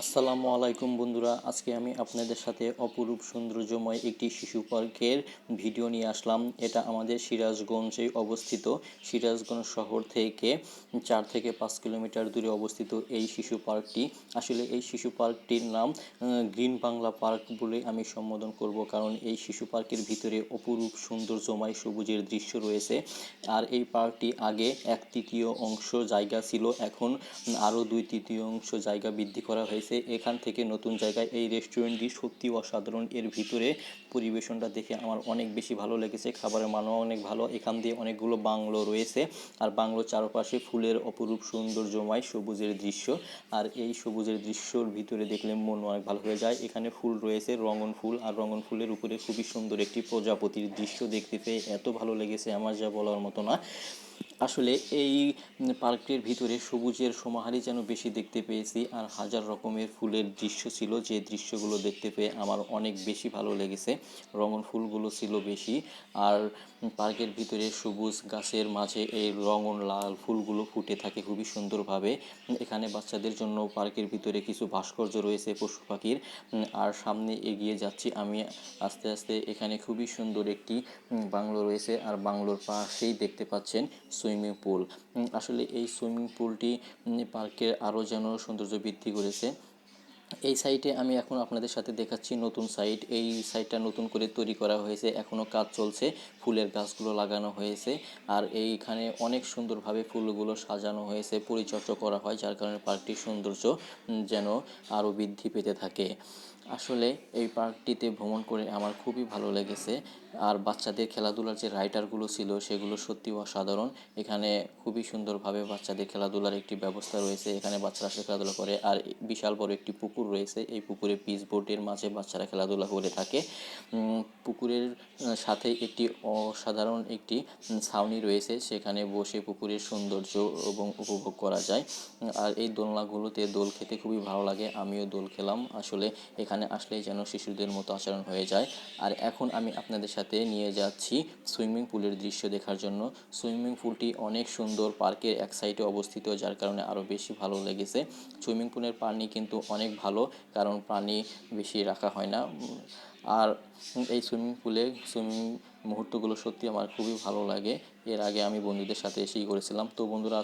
আসসালামু আলাইকুম বন্ধুরা, আজকে আমি আপনাদের সাথে অপরূপ সৌন্দর্যময় একটি শিশু পার্কের ভিডিও নিয়ে আসলাম। এটা আমাদের সিরাজগঞ্জে অবস্থিত। সিরাজগঞ্জ শহর থেকে চার থেকে পাঁচ কিলোমিটার দূরে অবস্থিত এই শিশু পার্কটি। আসলে এই শিশু পার্কটির নাম গ্রিন বাংলা পার্ক বলে আমি সম্বোধন করব কারণ এই শিশু পার্কের ভিতরে অপরূপ সৌন্দর্যময় সবুজের দৃশ্য রয়েছে। আর এই পার্কটি আগে এক তৃতীয় অংশ জায়গা ছিল, এখন আরও দুই তৃতীয় অংশ জায়গা বৃদ্ধি করা হয়েছে। এখান থেকে নতুন জায়গায় এই রেস্টুরেন্টটি সত্যি অসাধারণ। এর ভিতরে পরিবেশনটা দেখে আমার অনেক বেশি ভালো লেগেছে। খাবারের মানও অনেক ভালো। এখান দিয়ে অনেকগুলো বাংলো রয়েছে। আর বাংলোর চারপাশে ফুলের অপরূপ সৌন্দর্যময় সবুজের দৃশ্য। আর এই সবুজের দৃশ্যর ভিতরে দেখলে মন অনেক ভালো হয়ে যায়। এখানে ফুল রয়েছে, রঙন ফুল। আর রঙন ফুলের উপরে খুবই সুন্দর একটি প্রজাপতির দৃশ্য দেখতে পেয়ে এত ভালো লেগেছে আমার যা বলার মতো না। আসলে এই পার্কটির ভিতরে সবুজের সমাহারি যেন বেশি দেখতে পেয়েছি। আর হাজার রকমের ফুলের দৃশ্য ছিল, যে দৃশ্যগুলো দেখতে পেয়ে আমার অনেক বেশি ভালো লেগেছে। রঙন ফুলগুলো ছিল বেশি। আর পার্কের ভিতরে সবুজ গাছের মাঝে এই রঙন লাল ফুলগুলো ফুটে থাকে খুবই সুন্দরভাবে। এখানে বাচ্চাদের জন্য পার্কের ভিতরে কিছু ভাস্কর্য রয়েছে পশু পাখির। আর সামনে এগিয়ে যাচ্ছি আমি আস্তে আস্তে। এখানে খুবই সুন্দর একটি বাংলো রয়েছে আর বাংলোর পাশেই দেখতে পাচ্ছেন সুইমিং পুল। আসলে এই সুইমিং পুলটি পার্কের আরও যেন সৌন্দর্য বৃদ্ধি করেছে। এই সাইটে আমি এখন আপনাদের সাথে দেখাচ্ছি নতুন সাইট এই সাইটটা নতুন করে তৈরি করা হয়েছে। এখনও কাজ চলছে। ফুলের গাছগুলো লাগানো হয়েছে। আর এইখানে অনেক সুন্দরভাবে ফুলগুলো সাজানো হয়েছে, পরিচর্যা করা হয়, যার কারণে পার্কটির সৌন্দর্য যেন আরও বৃদ্ধি পেতে থাকে। আসলে এই পার্কটিতে ভ্রমণ করে আমার খুবই ভালো লেগেছে। আর বাচ্চাদের খেলাধুলার যে রাইডারগুলো ছিল, সেগুলো সত্যি অসাধারণ। এখানে খুবই সুন্দরভাবে বাচ্চাদের খেলাধুলার একটি ব্যবস্থা রয়েছে। এখানে বাচ্চারা আসলে খেলাধুলা করে। আর বিশাল বড় একটি পুকুর রয়েছে। এই পুকুরে পিচ বোর্ডের মাঝে বাচ্চারা খেলাধুলা করে থাকে। পুকুরের সাথে একটি অসাধারণ একটি ছাউনি রয়েছে। সেখানে বসে পুকুরের সৌন্দর্য এবং উপভোগ করা যায়। আর এই দোলনাগুলোতে দোল খেতে খুবই ভালো লাগে। আমিও দোল খেলাম। আসলে এখানে আসলেই যেন শিশুদের মতো আচরণ হয়ে যায়। আর এখন আমি আপনাদের সাথে নিয়ে যাচ্ছি সুইমিং পুলের দৃশ্য দেখার জন্য। সুইমিং পুলটি অনেক সুন্দর, পার্কের এক সাইডে অবস্থিত, যার কারণে আরও বেশি ভালো লেগেছে। সুইমিং পুলের পানি কিন্তু অনেক ভালো, কারণ পানি বেশি রাখা হয় না। আর এই সুইমিং পুলে সুইমিং মুহূর্তগুলো সত্যি আমার খুবই ভালো লাগে। এর আগে আমি বন্ধুদের সাথে এসেই করেছিলাম। তো বন্ধুরা